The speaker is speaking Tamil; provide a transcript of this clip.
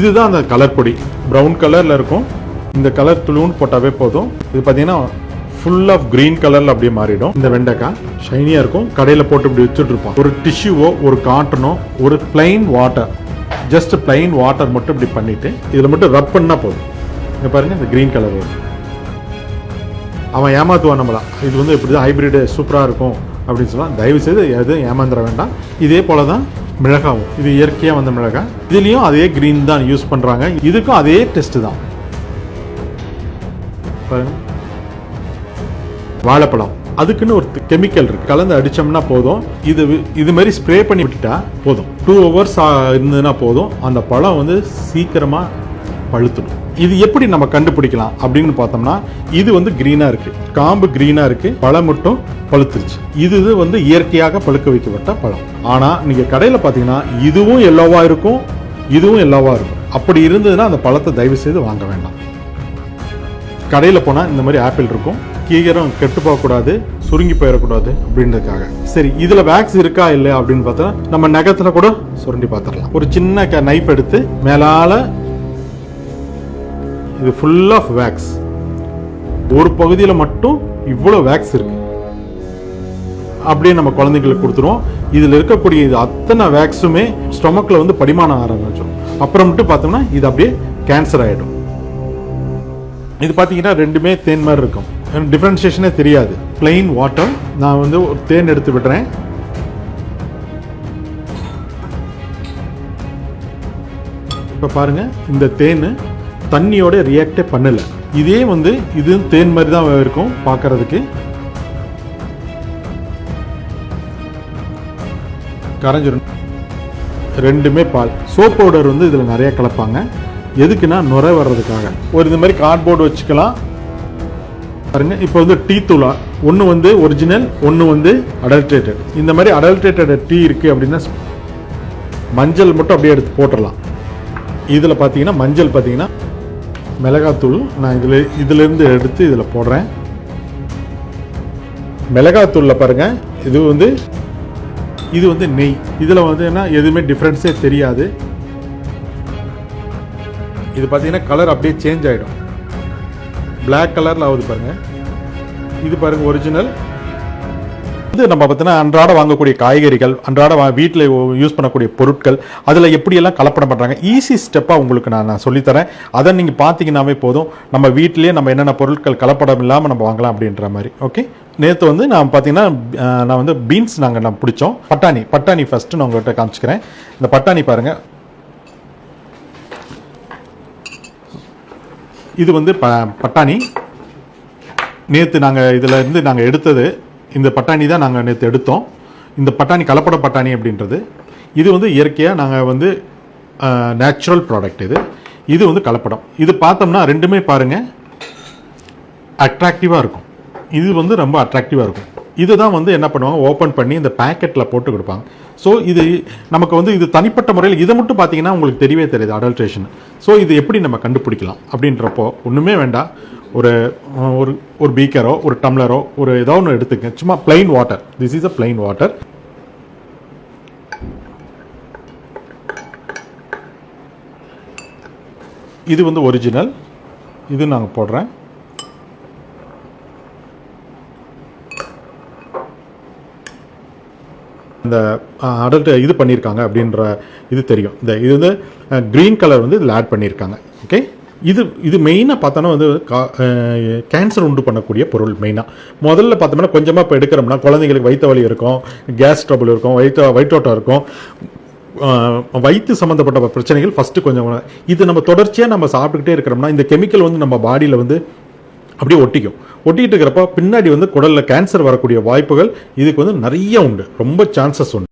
இதுதான் அந்த கலர் பொடி. ப்ரௌன் கலரில் இருக்கும். இந்த கலர் துளுன்னு போட்டாவே போதும். இது பார்த்தீங்கன்னா ஃபுல் ஆஃப் கிரீன் கலரில் அப்படியே மாறிடும். இந்த வெண்டைக்காய் ஷைனியாக இருக்கும். கடையில் போட்டு இப்படி வச்சுட்டு இருப்போம் ஒரு டிஷ்யூவோ ஒரு காட்டனோ ஒரு plain water just plain water மட்டும் இப்படி பண்ணிட்டு இதில் மட்டும் ரப் பண்ணால் போதும். இங்கே பாருங்க இந்த க்ரீன் கலர் வரும் அவன் ஏமாத்துவான் நம்மளா. இது வந்து இப்படி தான் ஹைபிரிடு சூப்பராக இருக்கும் அப்படின்னு சொல்லலாம் தயவு செய்து எதுவும் ஏமாந்துட வேண்டாம். இதே போல தான் மிளகாவும். இது இயற்கையாக வந்த மிளகாய் இதுலேயும் அதே க்ரீன் தான் யூஸ் பண்ணுறாங்க இதுக்கும் அதே டெஸ்ட்டு தான். வாழைப்பழம். அதுக்குன்னு ஒரு கெமிக்கல் இருக்கு. கலந்து அடிச்சோம்னா போதும். இது இது மாதிரி ஸ்ப்ரே பண்ணி விட்டுட்டா போதும். டூ ஹவர்ஸ் இருந்ததுன்னா போதும். அந்த பழம் வந்து சீக்கிரமாக பழுத்துடும். இது எப்படி நம்ம கண்டுபிடிக்கலாம் அப்படின்னு பார்த்தோம்னா இது வந்து கிரீனா இருக்கு. காம்பு கிரீனா இருக்கு. பழம் மட்டும் பழுத்துருச்சு. இது வந்து இயற்கையாக பழுக்க வைக்கப்பட்ட பழம். ஆனா நீங்க கடையில பாத்தீங்கன்னா இதுவும் எல்லோவா இருக்கும் இதுவும் எல்லோவா இருக்கும். அப்படி இருந்ததுன்னா அந்த பழத்தை தயவு செய்து வாங்க வேண்டாம். கடையில் போனால் இந்த மாதிரி ஆப்பிள் இருக்கும். கீகரம் கெட்டு போகக்கூடாது சுருங்கி போயிடக்கூடாது அப்படின்றதுக்காக. சரி இதில் வேக்ஸ் இருக்கா இல்லை அப்படின்னு பார்த்தா நம்ம நகத்தில் கூட சுரண்டி பார்த்துடலாம். ஒரு சின்ன க நைஃப் எடுத்து மேலால இது ஃபுல் ஆஃப் வேக்ஸ் ஒரு பகுதியில் மட்டும் இவ்வளோ வேக்ஸ் இருக்கு. அப்படியே நம்ம குழந்தைங்களுக்கு கொடுத்துருவோம். இதில் இருக்கக்கூடிய இது அத்தனை வேக்ஸுமே ஸ்டொமக்கில் வந்து படிமானம் ஆரம்பிச்சிடும். அப்புறம் மட்டும் பார்த்தோம்னா இது அப்படியே கேன்சர் ஆகிடும் இது பார்த்தீங்கன்னா ரெண்டுமே தேன் மாதிரி இருக்கும். டிஃப்ரென்ஷியேஷனே தெரியாது. பிளெயின் வாட்டர் நான் வந்து ஒரு தேன் எடுத்து விடுறேன் இப்போ பாருங்க இந்த தேன் தண்ணியோட ரியாக்டே பண்ணலை. இதே வந்து இது தேன் மாதிரி தான் இருக்கும் பார்க்கறதுக்கு. கரைஞ்சிரும். ரெண்டுமே பால். சோப் பவுடர் வந்து இதில் நிறைய கலப்பாங்க. எதுக்குன்னா நுரை வர்றதுக்காக. ஒரு இந்த மாதிரி கார்ட்போர்டு வச்சுக்கலாம். பாருங்க இப்போ வந்து டீ தூளா. ஒன்று வந்து ஒரிஜினல் ஒன்று வந்து அடல்ட்ரேட்டட் இந்த மாதிரி அடல்ட்ரேட்டட் டீ இருக்குது அப்படின்னா மஞ்சள் மட்டும் அப்படியே எடுத்து போட்டுடலாம் இதில் பார்த்தீங்கன்னா மஞ்சள் பார்த்தீங்கன்னா மிளகாத்தூள் நான் இதில் இதிலேருந்து எடுத்து இதில் போடுறேன். மிளகாத்தூளில் பாருங்கள் இது வந்து இது வந்து நெய். இதில் வந்து என்ன எதுவுமே டிஃப்ரென்ஸே தெரியாது. இது பார்த்தீங்கன்னா கலர் அப்படியே சேஞ்ச் ஆகிடும் பிளாக் கலரில் ஆகுது பாருங்கள் இது பாருங்கள் ஒரிஜினல் வந்து நம்ம பார்த்தீங்கன்னா அன்றாட வாங்கக்கூடிய காய்கறிகள் அன்றாட வீட்டில் யூஸ் பண்ணக்கூடிய பொருட்கள் அதில் எப்படியெல்லாம் கலப்படம் பண்ணுறாங்க ஈஸி ஸ்டெப்பாக உங்களுக்கு நான் நான் சொல்லித்தரேன். அதை நீங்கள் பார்த்தீங்கன்னாவே போதும். நம்ம வீட்டிலேயே நம்ம என்னென்ன பொருட்கள் கலப்படம் இல்லாமல் நம்ம வாங்கலாம் அப்படின்ற மாதிரி. ஓகே நேற்று வந்து நான் பார்த்தீங்கன்னா நான் வந்து பீன்ஸ் நாங்கள் நான் பிடிச்சோம். பட்டாணி பட்டாணி ஃபஸ்ட்டு நான் உங்கள்கிட்ட காமிச்சிக்கிறேன். இந்த பட்டாணி பாருங்கள் இது வந்து ப பட்டாணி. நேற்று நாங்கள் இதில் இருந்து நாங்கள் எடுத்தது இந்த பட்டாணி தான் நாங்கள் நேற்று எடுத்தோம். இந்த பட்டாணி கலப்பட பட்டாணி அப்படின்றது. இது வந்து இயற்கையாக நாங்கள் வந்து நேச்சுரல் ப்ராடக்ட் இது. இது வந்து கலப்படம். இது பார்த்தோம்னா ரெண்டுமே பாருங்கள் அட்ராக்டிவாக இருக்கும். இது வந்து ரொம்ப அட்ராக்டிவாக இருக்கும். இதுதான் வந்து என்ன பண்ணுவாங்க ஓப்பன் பண்ணி இந்த பேக்கெட்டில் போட்டு கொடுப்பாங்க. ஸோ இது நமக்கு வந்து இது தனிப்பட்ட முறையில் இதை மட்டும் பார்த்தீங்கன்னா உங்களுக்கு தெரியவே தெரியுது அடல்ட்ரேஷன் ஸோ இது எப்படி நம்ம கண்டுபிடிக்கலாம் அப்படின்றப்போ ஒன்றுமே வேண்டாம். ஒரு ஒரு ஒரு பீக்கரோ ஒரு டம்ளரோ ஒரு ஏதோ ஒன்று எடுத்துக்க சும்மா plain water this is a plain water இது வந்து ஒரிஜினல் இது நாங்கள் போடுறேன். இந்த அடல்ட் இது பண்ணியிருக்காங்க அப்படின்ற இது தெரியும். இந்த இது வந்து க்ரீன் கலர் வந்து இதில் ஆட் பண்ணியிருக்காங்க ஓகே இது இது மெயினாக பார்த்தோன்னா வந்து கேன்சர் உண்டு பண்ணக்கூடிய பொருள் மெயினாக முதல்ல பார்த்தோம்னா கொஞ்சமாக இப்போ எடுக்கிறோம்னா குழந்தைங்களுக்கு வயிற்று வலி இருக்கும் கேஸ் ட்ரபுள் இருக்கும் வயிற்று வயிற்றோட்டம் இருக்கும். வயிற்று சம்மந்தப்பட்ட பிரச்சனைகள் ஃபஸ்ட்டு கொஞ்சம் இது நம்ம தொடர்ச்சியாக நம்ம சாப்பிட்டுக்கிட்டே இருக்கிறோம்னா இந்த கெமிக்கல் வந்து நம்ம பாடியில் வந்து அப்படியே ஒட்டிக்கும். ஒட்டிக்கிட்டு இருக்கிறப்ப பின்னாடி வந்து குடலில் கேன்சர் வரக்கூடிய வாய்ப்புகள் இதுக்கு வந்து நிறைய உண்டு. ரொம்ப சான்சஸ் உண்டு.